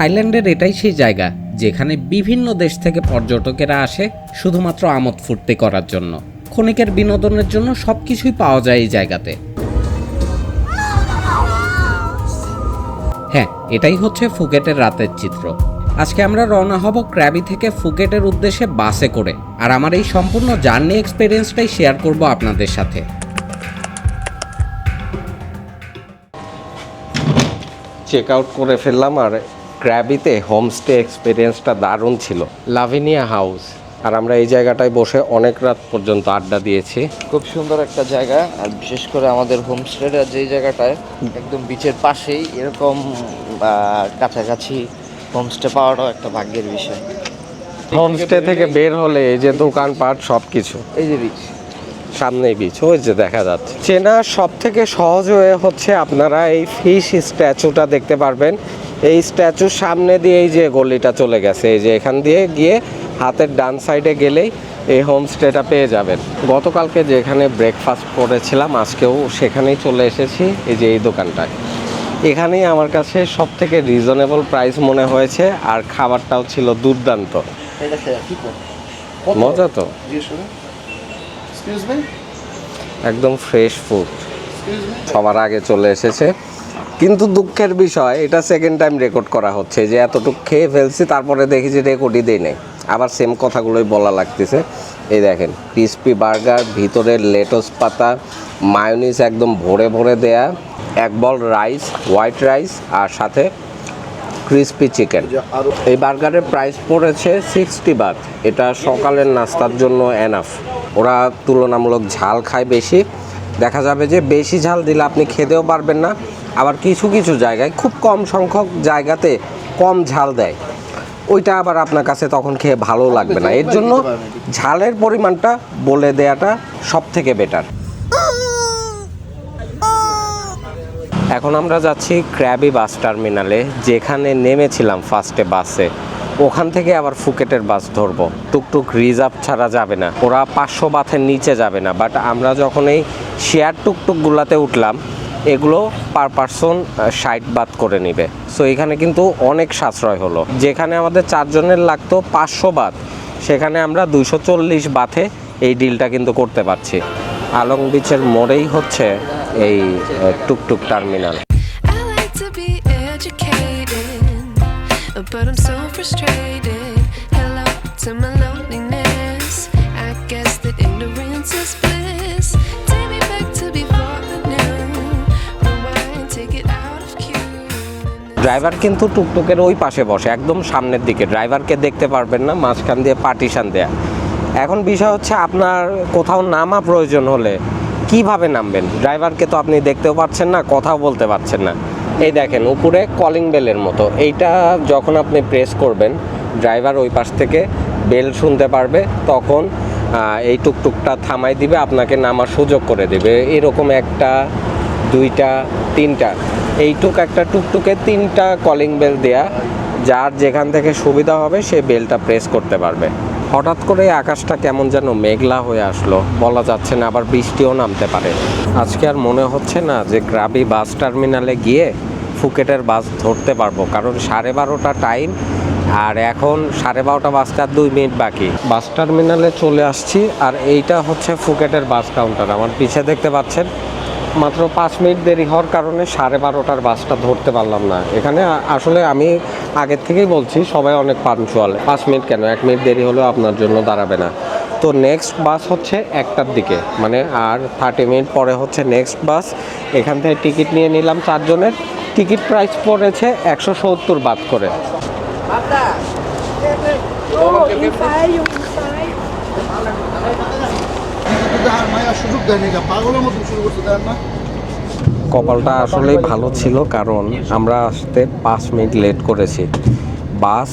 থাইল্যান্ডের এটাই সেই জায়গা, যেখানে বিভিন্ন দেশ থেকে পর্যটকেরা আসে শুধুমাত্র আমোদ ফুর্তি করার জন্য। ক্ষণিকের বিনোদনের জন্য সব কিছুই পাওয়া যায় এই জায়গাতে। হ্যাঁ এটাই হচ্ছে ফুকেটের রাতের চিত্র। আজকে আমরা রওনা হব ক্র্যাবি থেকে ফুকেটের উদ্দেশ্যে বাসে করে। আর আমার এই সম্পূর্ণ জার্নি এক্সপিরিয়েন্সটাই শেয়ার করব আপনাদের সাথে। চেক আউট করে ফেললাম আর ক্র্যাবিতে হোমস্টে এক্সপিরিয়েন্সটা দারুণ ছিল। লাভিনিয়া হাউস আর আমরা এই জায়গাটায় বসে অনেক রাত পর্যন্ত আড্ডা দিয়েছি। খুব সুন্দর একটা জায়গা। আর বিশেষ করে আমাদের হোমস্টেটা যেই জায়গাটায় একদম বিচের পাশেই এরকম কাছাকাছি হোমস্টে পাওয়াটাও একটা ভাগ্যের বিষয়। হোমস্টে থেকে বের হলে এই যে দোকানপাট সব কিছু এই যে বিচ সামনেই বিচ ওই যে দেখা যাচ্ছে। চেনা সব থেকে সহজ হয়ে হচ্ছে আপনারা এই ফিশ স্ট্যাচুটা দেখতে পারবেন। এই স্ট্যাচুর সামনে দিয়ে এই যে গলিটা চলে গেছে এই যে এখান দিয়ে গিয়ে হাতের ডান সাইডে গেলেই এই হোমস্টেটা পেয়ে যাবেন। গতকালকে যেখানে ব্রেকফাস্ট করেছিলাম আজকেও সেখানেই চলে এসেছি এই যে এই দোকানটায়। এখানেই আমার কাছে সব থেকে রিজনেবল প্রাইস মনে হয়েছে আর খাবারটাও ছিল দুর্দান্ত। মজা তো। একদম ফ্রেশ ফুড সবার আগে চলে এসেছে। কিন্তু দুঃখের বিষয় এটা সেকেন্ড টাইম রেকর্ড করা হচ্ছে যে এতটুকু খেয়ে ফেলছি তারপরে দেখি যে রেকর্ডই দেই নাই। আবার সেম কথাগুলোই বলা লাগতেছে। এই দেখেন ক্রিস্পি বার্গার ভিতরে লেটস পাতা মায়োনিস একদম ভরে ভরে দেয়া এক বল রাইস হোয়াইট রাইস আর সাথে ক্রিস্পি চিকেন এই বার্গারের প্রাইস পড়েছে সিক্সটি বাট এটা সকালের নাস্তার জন্য এনাফ ওরা তুলনামূলক ঝাল খায় বেশি। দেখা যাবে যে বেশি ঝাল দিলে আপনি খেতেও পারবেন না। আবার কিছু কিছু জায়গায় খুব কম সংখ্যক জায়গাতে কম ঝাল দেয়। ওইটা আবার আপনার কাছে তখন খেয়ে ভালো লাগবে না। এর জন্য ঝালের পরিমাণটা বলে দেয়াটা সব থেকে বেটার এখন আমরা যাচ্ছি ক্র্যাবি বাস টার্মিনালে, যেখানে নেমেছিলাম ফার্স্টে বাসে ওখান থেকে আবার ফুকেটের বাস ধরবো। টুকটুক রিজার্ভ ছাড়া যাবে না। ওরা পাঁচশো বাথের নিচে যাবে না। বাট আমরা যখন এই শেয়ার টুকটুকগুলাতে উঠলাম, এগুলো পার পার্সন ষাট বাদ করে নিবে। সো এখানে কিন্তু অনেক সাশ্রয় হলো। যেখানে আমাদের চারজনের লাগতো পাঁচশো বাত সেখানে আমরা দুইশো চল্লিশ বাথে এই ডিলটা কিন্তু করতে পারছি। আলং বিচের মোড়েই হচ্ছে এই tuktuk terminal but I'm frustrated. Hello to my loneliness. I guess that ignorance is bliss. Take me back to before knew. Rewind, take it out of cue. Driver কিন্তু টুকটুকের ওই পাশে বসে একদম সামনের দিকে ড্রাইভারকে দেখতে পারবেন না মাঝখান দিয়ে পার্টিশন দেয়া এখন বিষয় হচ্ছে আপনার কোথাও নামা প্রয়োজন হলে কীভাবে নামবেন ড্রাইভারকে তো আপনি দেখতেও পাচ্ছেন না কথাও বলতে পারছেন না এই দেখেন, উপরে কলিং বেলের মতো। এইটা যখন আপনি প্রেস করবেন ড্রাইভার ওই পাশ থেকে বেল শুনতে পারবে, তখন এই টুকটুকটা থামাই দিবে, আপনাকে নামার সুযোগ করে দেবে। এরকম একটা, দুইটা, তিনটা। এইটুক একটা টুকটুকে তিনটা কলিং বেল দেয়া, যার যেখান থেকে সুবিধা হবে, সে বেলটা প্রেস করতে পারবে। হঠাৎ করে আকাশটা কেমন যেন মেঘলা হয়ে আসলো। বলা যাচ্ছে না, আবার বৃষ্টিও নামতে পারে। আজকে আর মনে হচ্ছে না যে গ্রাবি বাস টার্মিনালে গিয়ে ফুকেটের বাস ধরতে পারব। কারণ সাড়ে বারোটা টাইম আর এখন সাড়ে বারোটা আর দুই মিনিট বাকি। বাস টার্মিনালে চলে আসছি আর এইটা হচ্ছে ফুকেটের বাস কাউন্টার আমার পিছে দেখতে পাচ্ছেন, মাত্র পাঁচ মিনিট দেরি হওয়ার কারণে সাড়ে বারোটার বাসটা ধরতে পারলাম না। এখানে আসলে আমি আগের থেকেই বলছি, সবাই অনেক পাঞ্চুয়াল পাঁচ মিনিট কেন? এক মিনিট দেরি হলেও আপনার জন্য দাঁড়াবে না। তো নেক্সট বাস হচ্ছে একটার দিকে। মানে আর থার্টি মিনিট পরে হচ্ছে নেক্সট বাস এখান থেকে টিকিট নিয়ে নিলাম চারজনের। টিকিট প্রাইস পড়েছে একশো সত্তর বাদ করে। কপালটা আসলেই ভালো ছিল, কারণ আমরা আসতে পাঁচ মিনিট লেট করেছি। বাস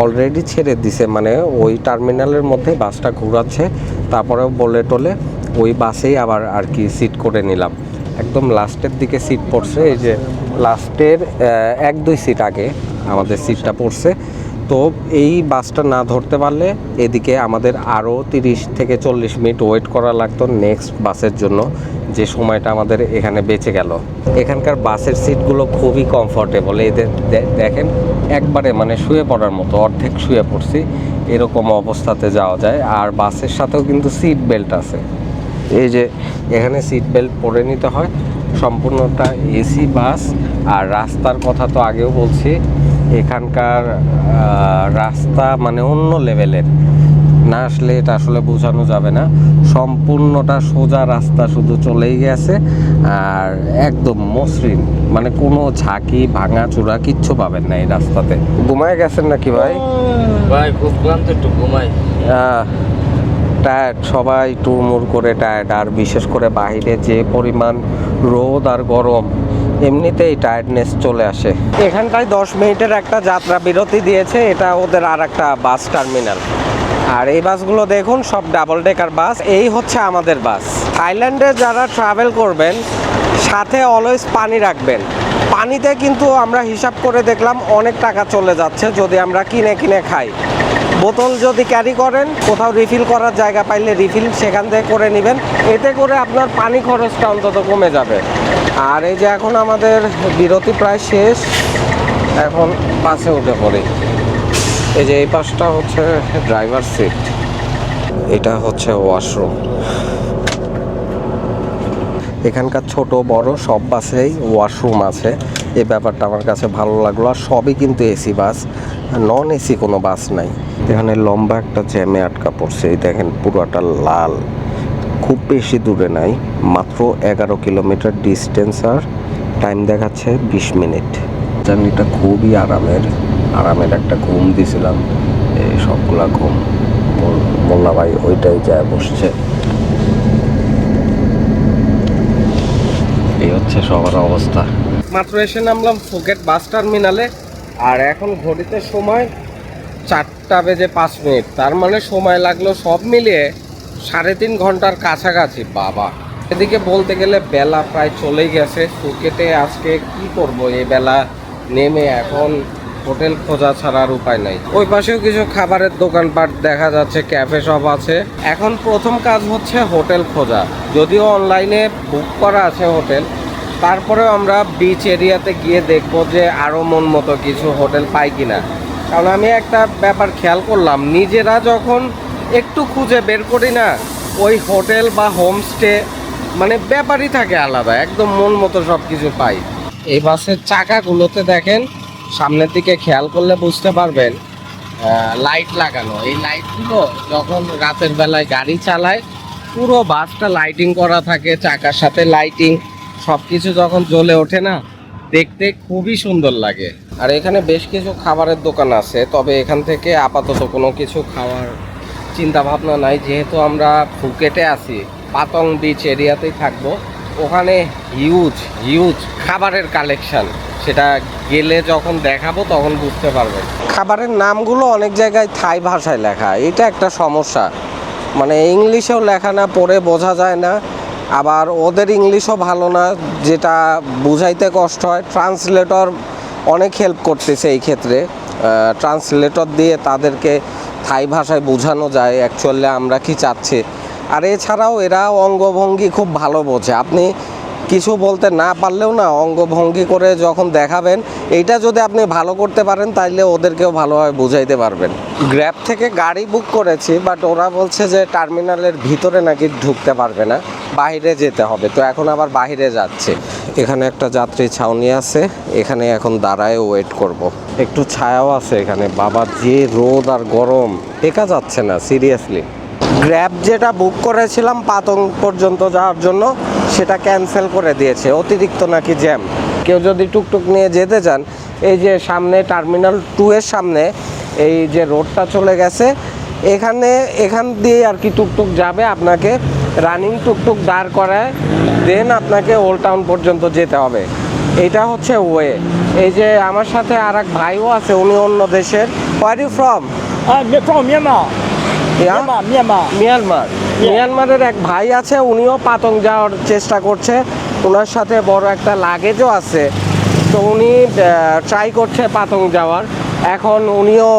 অলরেডি ছেড়ে দিছে মানে ওই টার্মিনালের মধ্যে বাসটা ঘোরাচ্ছে, তারপরেও বলে টলে ওই বাসেই আবার আর কি সিট করে নিলাম। একদম লাস্টের দিকে সিট পড়ছে, এই যে লাস্টের এক দুই সিট আগে আমাদের সিটটা পড়ছে। তো এই বাসটা না ধরতে পারলে এদিকে আমাদের আরও তিরিশ থেকে চল্লিশ মিনিট ওয়েট করা লাগতো নেক্সট বাসের জন্য। যে সময়টা আমাদের এখানে বেঁচে গেল। এখানকার বাসের সিটগুলো খুবই কমফোর্টেবল এদের দেখেন, একবারে মানে শুয়ে পড়ার মতো, অর্ধেক শুয়ে পড়ছি। এরকম অবস্থাতে যাওয়া যায়। আর বাসের সাথেও কিন্তু সিট বেল্ট আছে। এই যে এখানে সিট বেল্ট পরে নিতে হয়। সম্পূর্ণটা এসি বাস। আর রাস্তার কথা তো আগেও বলছি। এখানকার রাস্তা মানে অন্য লেভেলের। না আসলে এটা আসলে বোঝানো যাবে না। সম্পূর্ণটা সোজা রাস্তা শুধু চলেই গেছে আর একদম মসৃণ। মানে কোনো ঝাঁকি ভাঙা চূড়া কিচ্ছু পাবেন না এই রাস্তাতে। ঘুমায় গেছেন নাকি ভাই? ভাই খুব ক্লান্ত একটু ঘুমাই। টায়ার্ড সবাই টুরমুর করে টায়ার্ড আর বিশেষ করে বাইরে যে পরিমাণ রোদ আর গরম। এমনিতেই টায়ার্ডনেস চলে আসে। এখানটায় দশ মিনিটের একটা যাত্রা বিরতি দিয়েছে, এটা ওদের আর একটা বাস টার্মিনাল আর এই বাসগুলো দেখুন, সব ডাবল ডেকার বাস, এই হচ্ছে আমাদের বাস। থাইল্যান্ডে যারা ট্রাভেল করবেন, সাথে অলওয়েজ পানি রাখবেন। পানিতে কিন্তু আমরা হিসাব করে দেখলাম অনেক টাকা চলে যাচ্ছে যদি আমরা কিনে কিনে খাই। বোতল যদি ক্যারি করেন, কোথাও রিফিল করার জায়গা পাইলে রিফিল সেখান থেকে করে নেবেন, এতে করে আপনার পানি খরচটা অন্তত কমে যাবে। আর এই যে এখন আমাদের বিরতি প্রায় শেষ, এখন বাসে উঠে পড়ি। এই যে এই পাশটা হচ্ছে ড্রাইভার সিট এটা হচ্ছে ওয়াশরুম এখানকার ছোট, বড় সব বাসেই ওয়াশরুম আছে। এই ব্যাপারটা আমার কাছে ভালো লাগল, আর সবই কিন্তু এসি বাস নন এসি কোনো বাস নাই। এখানে লম্বা একটা জ্যামে আটকা পড়ছে, এই দেখেন পুরোটা লাল। খুব বেশি দূরে নাই, মাত্র এগারো কিলোমিটার ডিস্টেন্স আর টাইম দেখাচ্ছে বিশ মিনিট। জার্নিটা খুবই আরামের আরামের একটা ঘুম দিছিলাম এই সবগুলা ঘুম। মোল- মোল্লা ভাই ওইটাই যায় বসছে। এই হচ্ছে সবার অবস্থা। মাত্র এসে নামলাম ফুকেট বাস টার্মিনালে, আর এখন ঘড়িতে সময় চারটা বেজে পাঁচ মিনিট। তার মানে সময় লাগল সব মিলিয়ে সাড়ে তিন ঘণ্টার কাছাকাছি, বাবা। এদিকে বলতে গেলে বেলা প্রায় চলেই গেছে। সুকেটে আজকে কি করব? এই বেলা নেমে এখন হোটেল খোঁজা ছাড়ার উপায় নাই। ওই পাশেও কিছু খাবারের দোকানপাট দেখা যাচ্ছে, ক্যাফে সব আছে। এখন প্রথম কাজ হচ্ছে হোটেল খোঁজা। যদিও অনলাইনে বুক করা আছে হোটেল, তারপরেও আমরা বিচ এরিয়াতে গিয়ে দেখব যে আরও মন মতো কিছু হোটেল পাই কিনা। কারণ আমি একটা ব্যাপার খেয়াল করলাম, নিজেরা যখন একটু খুঁজে বের করি না, ওই হোটেল বা হোমস্টে মানে ব্যাপারই থাকে আলাদা, একদম মন মতো সব কিছু পাই। এই বাসের চাকাগুলোতে দেখেন, সামনের দিকে খেয়াল করলে বুঝতে পারবেন লাইট লাগানো। এই লাইটগুলো যখন রাতের বেলায় গাড়ি চালায়, পুরো বাসটা লাইটিং করা থাকে, চাকার সাথে লাইটিং সব কিছু যখন জ্বলে ওঠে না, দেখতে খুবই সুন্দর লাগে। আর এখানে বেশ কিছু খাবারের দোকান আছে, তবে এখান থেকে আপাতত কোনো কিছু খাওয়ার চিন্তা ভাবনা নাই, যেহেতু আমরা ফুকেটে আছি, পাতং বিচ এরিয়াতেই থাকব। ওখানে হিউজ হিউজ খাবারের কালেকশন সেটা গেলে যখন দেখাবো, তখন বুঝতে পারবেন খাবারের নামগুলো অনেক জায়গায় থাই ভাষায় লেখা। এটা একটা সমস্যা। মানে ইংলিশেও লেখা না, পড়ে বোঝা যায় না। আবার ওদের ইংলিশও ভালো না, যেটা বুঝাইতে কষ্ট হয়। ট্রান্সলেটর অনেক হেল্প করতেছে এই ক্ষেত্রে। ট্রান্সলেটর দিয়ে তাদেরকে থাই ভাষায় বোঝানো যায় অ্যাকচুয়ালি আমরা কি চাচ্ছি। আর এছাড়াও এরা অঙ্গভঙ্গি খুব ভালো বোঝে। আপনি কিছু বলতে না পারলেও না অঙ্গভঙ্গি করে যখন দেখাবেন, এইটা যদি আপনি ভালো করতে পারেন, তাইলে ওদেরকেও ভালোভাবে বুঝাইতে পারবেন। গ্র্যাব থেকে গাড়ি বুক করেছি বাট ওরা বলছে যে টার্মিনালের ভিতরে নাকি ঢুকতে পারবে না বাইরে যেতে হবে। তো এখন আবার বাইরে যাচ্ছে। এখানে একটা যাত্রী ছাউনি আছে, এখানে এখন দাঁড়ায় ওয়েট করব। একটু ছায়াও আছে এখানে। বাবা, যে রোদ আর গরম টেকা যাচ্ছে না সিরিয়াসলি গ্র্যাব যেটা বুক করেছিলাম, পাতং পর্যন্ত যাওয়ার জন্য সেটা ক্যান্সেল করে দিয়েছে অতিরিক্ত নাকি জ্যাম কেউ যদি টুকটুক নিয়ে যেতে চান এই যে সামনে টার্মিনাল টু এর সামনে এই যে রোডটা চলে গেছে এখানে এখান দিয়ে আর কি টুকটুক যাবে আপনাকে রানিং টুকটুক দাঁড় করায় দেন আপনাকে ওল্ড টাউন পর্যন্ত যেতে হবে। এটা হচ্ছে ওয়ে এই যে আমার সাথে আর এক ভাইও আছে উনি অন্য দেশের। Where you from. Myanmar, Myanmar. Myanmar মিয়ানমারের এক ভাই আছে, উনিও পাতং যাওয়ার চেষ্টা করছে। ওনার সাথে বড় একটা লাগেজও আছে। তো উনি ট্রাই করছে পাতং যাওয়ার। এখন উনিও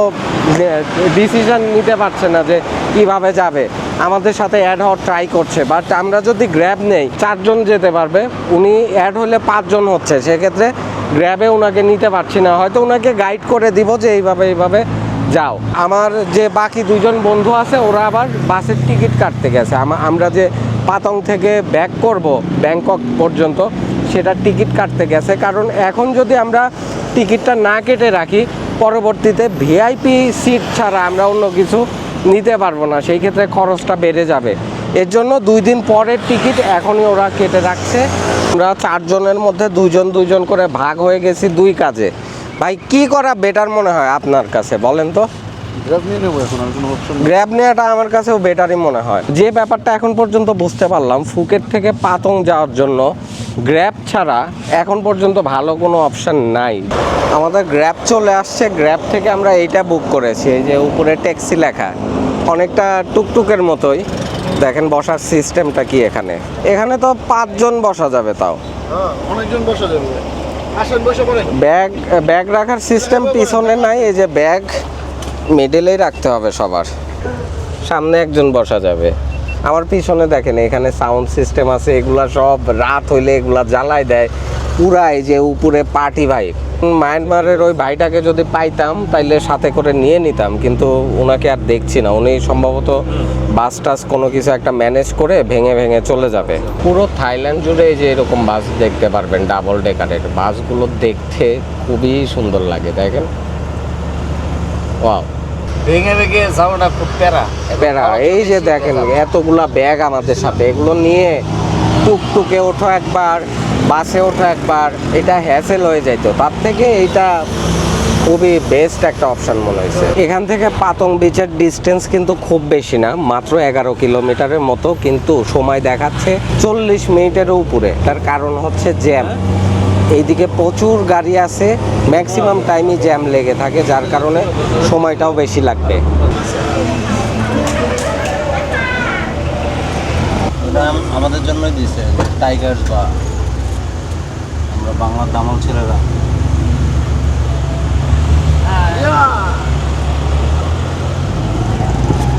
ডিসিশন নিতে পারছে না যে কীভাবে যাবে। আমাদের সাথে অ্যাড হওয়ার ট্রাই করছে। বাট আমরা যদি গ্র্যাব নেই, চারজন যেতে পারবে। উনি অ্যাড হলে পাঁচজন হচ্ছে। সেক্ষেত্রে গ্র্যাবে ওনাকে নিতে পারছি না। হয়তো ওনাকে গাইড করে দিব যে এইভাবে এইভাবে যাও। আমার যে বাকি দুজন বন্ধু আছে, ওরা আবার বাসের টিকিট কাটতে গেছে। আমা- আমরা যে পাতং থেকে ব্যাক করব, ব্যাংকক পর্যন্ত, সেটা টিকিট কাটতে গেছে। কারণ এখন যদি আমরা টিকিটটা না কেটে রাখি, পরবর্তীতে ভিআইপি সিট ছাড়া আমরা অন্য কিছু নিতে পারব না। সেই ক্ষেত্রে খরচটা বেড়ে যাবে। এর জন্য দুই দিন পরের টিকিট এখনই ওরা কেটে রাখছে। আমরা চারজনের মধ্যে দুজন দুজন করে ভাগ হয়ে গেছি দুই কাজে। ভাই কি করা বেটার মনে হয় আপনার কাছে? বলেন তো। গ্র্যাব নেওয়াটা আমার কাছেও বেটারই মনে হয়। যে ব্যাপারটা এখন পর্যন্ত বুঝতে পারলাম ফুকেট থেকে পাতং যাওয়ার জন্য গ্র্যাব ছাড়া এখন পর্যন্ত ভালো কোনো অপশন নাই। আমাদের গ্র্যাব চলে আসছে। গ্র্যাব থেকে আমরা এইটা বুক করেছি এই যে উপরে ট্যাক্সি লেখা। অনেকটা টুকটুকের মতোই। দেখেন বসার সিস্টেমটা কি এখানে। এখানে তো পাঁচজন বসা যাবে তাও। হ্যাঁ অনেকজন বসা যাবে। ব্যাগ ব্যাগ রাখার সিস্টেম পিছনে নাই, এই যে ব্যাগ মিডলেই রাখতে হবে সবার। সামনে একজন বসা যাবে। আমার পিছনে দেখেন, এখানে সাউন্ড সিস্টেম আছে, এগুলা সব রাত হইলে এগুলা জ্বালায় দেয়। পুরা এই যে উপরে পার্টি ভাই মায়ানমারের ওই ভাইটাকে যদি পাইতাম তাইলে সাথে করে নিয়ে নিতাম। কিন্তু ওনাকে আর দেখছি না। উনি সম্ভবত বাস টাস কোনো কিছু একটা ম্যানেজ করে ভেঙে ভেঙে চলে যাবে। পুরো থাইল্যান্ড জুড়ে এই যে এরকম বাস দেখতে পারবেন ডাবল ডেকারের। বাসগুলো দেখতে খুবই সুন্দর লাগে দেখেন ওয়াও। ভেঙে ভেঙে যাওয়াটা খুব প্যারা। প্যারা। এই যে দেখেন এতগুলা ব্যাগ আমাদের সাথে। এগুলো নিয়ে টুকটুকে ওঠো একবার। বাসে ওঠো একবার, এটা হ্যাসেল হয়ে যাইতো। তার থেকে এটা খুবই বেস্ট একটা অপশন মনে হয়েছে এখান থেকে পাতং বিচের ডিস্টেন্স কিন্তু খুব বেশি না, মাত্র এগারো কিলোমিটারের মতো, কিন্তু সময় দেখাচ্ছে চল্লিশ মিনিটের উপরে। তার কারণ হচ্ছে জ্যাম এইদিকে প্রচুর গাড়ি আছে ম্যাক্সিমাম টাইমই জ্যাম লেগে থাকে, যার কারণে সময়টাও বেশি লাগবে। আমাদের জন্যই দিছে টাইগার্স বা বাংলার দামাল ছেলেরা।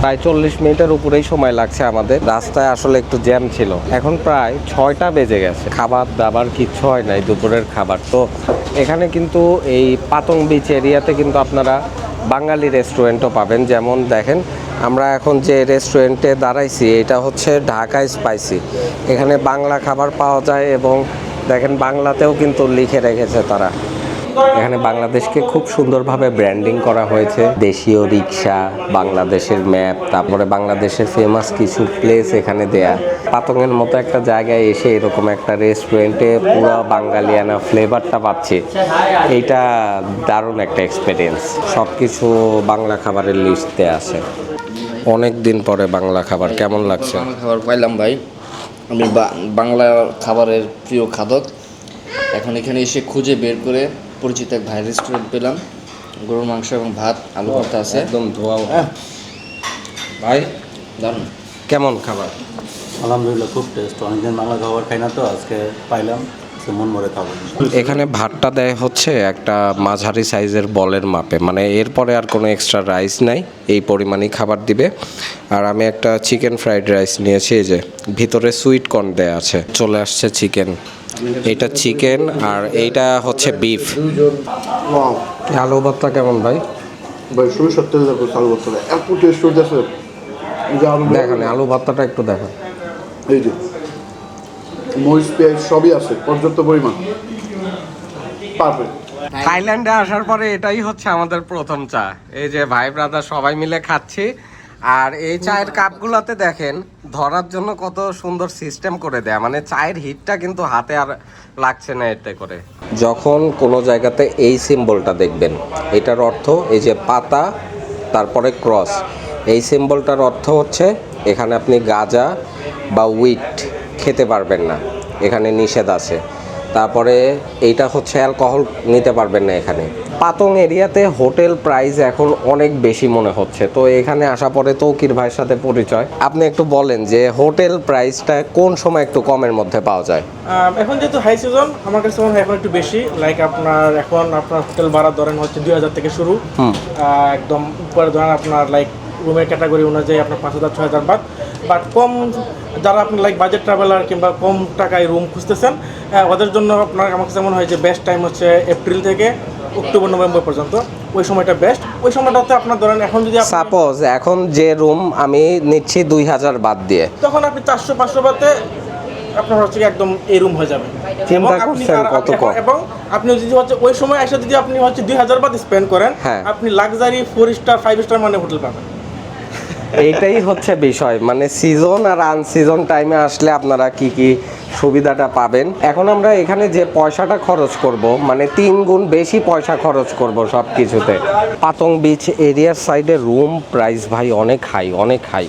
প্রায় চল্লিশ মিনিটের উপরেই সময় লাগছে আমাদের। রাস্তায় আসলে একটু জ্যাম ছিল। এখন প্রায় ছয়টা বেজে গেছে। খাবার দাবার কিচ্ছু হয় নাই, দুপুরের খাবার। তো এখানে কিন্তু এই পাতং বিচ এরিয়াতে কিন্তু আপনারা বাঙালি রেস্টুরেন্টও পাবেন। যেমন দেখেন, আমরা এখন যে রেস্টুরেন্টে দাঁড়াইছি, এটা হচ্ছে ঢাকা স্পাইসি এখানে বাংলা খাবার পাওয়া যায় এবং দেখেন বাংলাতেও কিন্তু লিখে রেখেছে তারা। এখানে বাংলাদেশকে খুব সুন্দরভাবে ব্র্যান্ডিং করা হয়েছে। দেশীয় রিক্সা বাংলাদেশের ম্যাপ তারপরে বাংলাদেশের ফেমাস কিছু প্লেস এখানে দেয়া। পাতঙ্গের মতো একটা জায়গায় এসে এরকম একটা রেস্টুরেন্টে পুরো বাঙালিয়ানা ফ্লেভারটা পাচ্ছে। এইটা দারুণ একটা এক্সপিরিয়েন্স সব কিছু বাংলা খাবারের লিস্টে আছে। অনেক দিন পরে বাংলা খাবার, কেমন লাগছে? খাবার পাইলাম ভাই। আমি বা- বাংলা খাবারের প্রিয় খাদক। এখন এখানে এসে খুঁজে বের করে পরিচিত এক ভাই রেস্টুরেন্ট পেলাম। গরুর মাংস এবং ভাত আলু ভর্তা আছে। একদম ধোয়া ওঠা। ভাই দারুণ। কেমন খাবার? আলহামদুলিল্লাহ খুব টেস্ট অনেকদিন বাংলা খাবার খাই না তো আজকে পাইলাম। মন এখানে ভাতটা দেয় হচ্ছে একটা মাঝারি সাইজের বলের মাপে। মানে এরপরে আর কোনো এক্সট্রা রাইস নাই এই পরিমাণই খাবার দিবে। আর আমি একটা চিকেন ফ্রাইড রাইস নিয়েছি এই যে ভিতরে সুইট কর্ন দেয়া আছে। চলে আসছে চিকেন এটা চিকেন আর এইটা হচ্ছে বিফ আলু ভর্তা কেমন ভাই? ভাই দেখো চালু করতে এত টেস্ট আলু দেখেন আলু ভর্তাটা একটু দেখেন। এই যে মরিচ পেঁয়াজ সবই আছে পর্যাপ্ত পরিমাণ। পারফেক্ট থাইল্যান্ডে আসার পরে এটাই হচ্ছে আমাদের প্রথম চা। এই যে ভাই ব্রাদার সবাই মিলে খাচ্ছি। আর এই চায়ের কাপগুলোতে দেখেন ধরার জন্য কত সুন্দর সিস্টেম করে দেয়। মানে চায়ের হিটটা কিন্তু হাতে আর লাগছে না এতে করে। যখন কোনো জায়গাতে এই সিম্বলটা দেখবেন এটার অর্থ এই যে পাতা তারপরে ক্রস। এই সিম্বলটার অর্থ হচ্ছে এখানে আপনি গাজা বা উইট খেতে পারবেন না। এখানে নিষেধ আছে। তারপরে এইটা হচ্ছে অ্যালকোহল নিতে পারবেন না এখানে। পাতং এরিয়াতে হোটেল প্রাইস এখন অনেক বেশি মনে হচ্ছে। তো এখানে আসা পরে তৌকির ভাইয়ের সাথে পরিচয়। আপনি একটু বলেন যে হোটেল প্রাইসটা কোন সময় একটু কমের মধ্যে পাওয়া যায়? এখন যেহেতু হাই সিজন আমার কাছে মনে হয় এখন একটু বেশি। লাইক আপনার এখন আপনার হোটেল ভাড়া ধরেন হচ্ছে দুই হাজার থেকে শুরু। একদম উপরে ধরেন আপনার লাইক রুমের ক্যাটাগরি অনুযায়ী আপনার পাঁচ হাজার ছয় হাজার বাদ। বাট কম যারা আপনি লাইক বাজেট ট্রাভেলার কিংবা কম টাকায় রুম খুঁজতেছেন ওদের জন্য আপনার আমার কাছে মনে হয় যে বেস্ট টাইম হচ্ছে এপ্রিল থেকে অক্টোবর নভেম্বর পর্যন্ত। ওই সময়টা বেস্ট ওই সময়টাতে আপনার ধরেন এখন যদি আপনি- সাপোজ এখন যে রুম আমি নিচ্ছি দুই হাজার বাদ দিয়ে। তখন আপনি চারশো পাঁচশো বাদে আপনার হচ্ছে কি একদম এই রুম হয়ে যাবে। চিন্তা এবং আপনি করছেন কত কম। এবং আপনি যদি হচ্ছে ওই সময় এসে যদি আপনি হচ্ছে দুই হাজার বাদ স্পেন্ড করেন হ্যাঁ। আপনি luxury four star five star মানে হোটেল পাবেন। এইটাই হচ্ছে বিষয়। মানে সিজন আর আনসিজন টাইমে আসলে আপনারা কি কি সুবিধাটা পাবেন। এখন আমরা এখানে যে পয়সাটা খরচ করব মানে তিন গুণ বেশি পয়সা খরচ করব সব কিছুতে পাতং বিচ এরিয়ার সাইডে রুম প্রাইস ভাই অনেক হাই অনেক হাই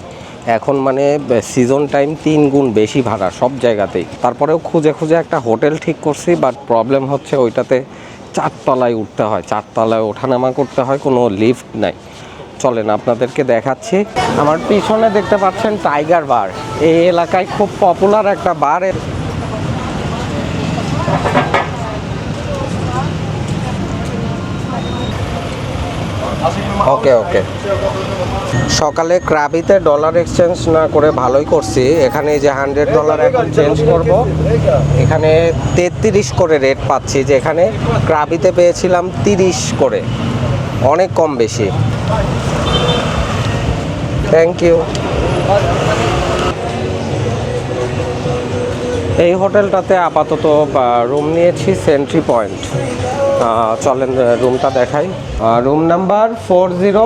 এখন মানে সিজন টাইম তিন গুণ বেশি ভাড়া সব জায়গাতেই। তারপরেও খুঁজে খুঁজে একটা হোটেল ঠিক করছি বাট প্রবলেম হচ্ছে ওইটাতে চারতলায় উঠতে হয়। চারতলায় ওঠানামা করতে হয়, কোনো লিফট নাই। চলেন আপনাদেরকে দেখাচ্ছি। আমার পিছনে দেখতে পাচ্ছেন টাইগার বার। এই এলাকায় খুব পপুলার একটা বার। ওকে ওকে। সকালে ক্রাবিতে ডলার এক্সচেঞ্জ না করে ভালোই করছি। এখানে যে হান্ড্রেড ডলার এখন চেঞ্জ করব। এখানে তেত্রিশ করে রেট পাচ্ছি, যেখানে ক্রাবিতে পেয়েছিলাম তিরিশ করে। অনেক কম বেশি। থ্যাংক ইউ এই হোটেলটাতে আপাতত রুম নিয়েছি সেন্ট্রি পয়েন্ট চলেন রুমটা দেখাই। Room number four zero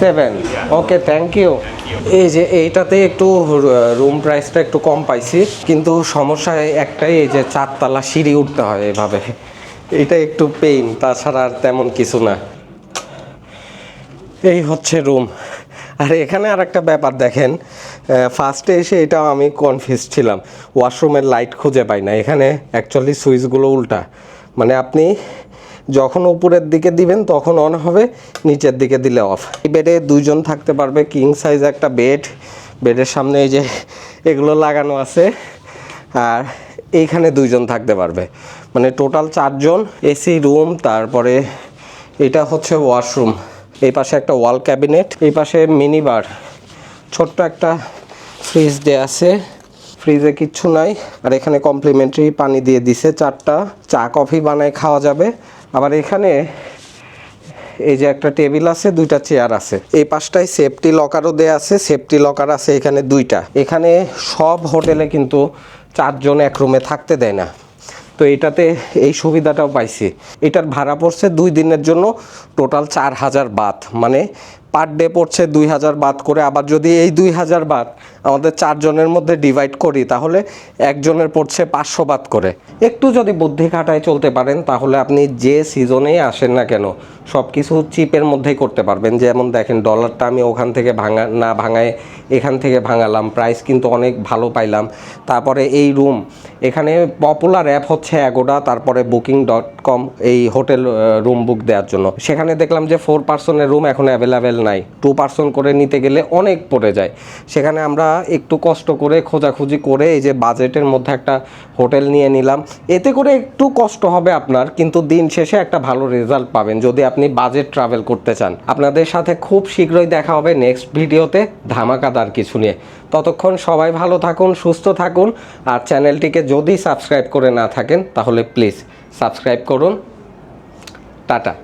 seven okay thank you এই যে এইটাতে একটু রুম প্রাইসটা একটু কম পাইছি, কিন্তু সমস্যা একটাই, এই যে চারতলা সিঁড়ি উঠতে হয় এভাবে। এটা একটু পেইন তাছাড়া আর তেমন কিছু না। এই হচ্ছে রুম আর এখানে আর একটা ব্যাপার দেখেন ফার্স্টে এসে এটাও আমি কনফিউজ ছিলাম। ওয়াশরুমের লাইট খুঁজে পাই না। এখানে অ্যাকচুয়ালি সুইচগুলো উল্টা। মানে আপনি যখন উপরের দিকে দিবেন, তখন অন হবে, নিচের দিকে দিলে অফ এই বেডে দুইজন থাকতে পারবে কিং সাইজ একটা বেড বেডের সামনে এই যে এগুলো লাগানো আছে। আর এইখানে দুইজন থাকতে পারবে। মানে টোটাল চারজন এসি রুম তারপরে এটা হচ্ছে ওয়াশরুম এই পাশে একটা ওয়াল ক্যাবিনেট, এই পাশে মিনি বার ছোট্ট একটা ফ্রিজ দেয়া আছে। ফ্রিজে কিচ্ছু নাই। আর এখানে কমপ্লিমেন্টারি পানি দিয়ে দিছে চারটা। চা, কফি বানায় খাওয়া যাবে। আবার এখানে এই যে একটা টেবিল আছে, দুইটা চেয়ার আছে। এই পাশটায় সেফটি লকারও দেয়া আছে। সেফটি লকার আছে এখানে দুইটা। এখানে সব হোটেলে কিন্তু চারজন এক রুমে থাকতে দেয় না। তো এটাতে এই সুবিধাটাও পাইছি। এটার ভাড়া পড়ছে দুই দিনের জন্য টোটাল চার হাজার বাত। মানে পার ডে পড়ছে দুই হাজার বাত করে। আবার যদি এই দুই হাজার বাত আমাদের চারজনের মধ্যে ডিভাইড করি, তাহলে একজনের পড়ছে পাঁচশো বাত করে। একটু যদি বুদ্ধি খাটায় চলতে পারেন, তাহলে আপনি যে সিজনেই আসেন না কেন সব কিছু চিপের মধ্যেই করতে পারবেন। যেমন দেখেন ডলারটা আমি ওখান থেকে ভাঙা, না ভাঙায় এখান থেকে ভাঙালাম প্রাইস কিন্তু অনেক ভালো পাইলাম। তারপরে এই রুম এখানে পপুলার অ্যাপ হচ্ছে অ্যাগোডা তারপরে বুকিং ডট কম এই হোটেল রুম বুক দেওয়ার জন্য। সেখানে দেখলাম যে ফোর পার্সনের রুম এখন অ্যাভেলেবেল নাই। টু পার্সন করে নিতে গেলে অনেক পড়ে যায়। সেখানে আমরা একটু কষ্ট করে, খোঁজাখুঁজি করে এই যে বাজেটের মধ্যে একটা হোটেল নিয়ে নিলাম। এতে করে একটু কষ্ট হবে আপনার, কিন্তু দিন শেষে একটা ভালো রেজাল্ট পাবেন যদি আপনি বাজেট ট্রাভেল করতে চান। আপনাদের সাথে খুব শীঘ্রই দেখা হবে নেক্সট ভিডিওতে ধামাকাদার কিছু নিয়ে। ততক্ষণ সবাই ভালো থাকুন, সুস্থ থাকুন, আর চ্যানেলটিকে যদি সাবস্ক্রাইব করে না থাকেন, তাহলে প্লিজ সাবস্ক্রাইব করুন। টাটা।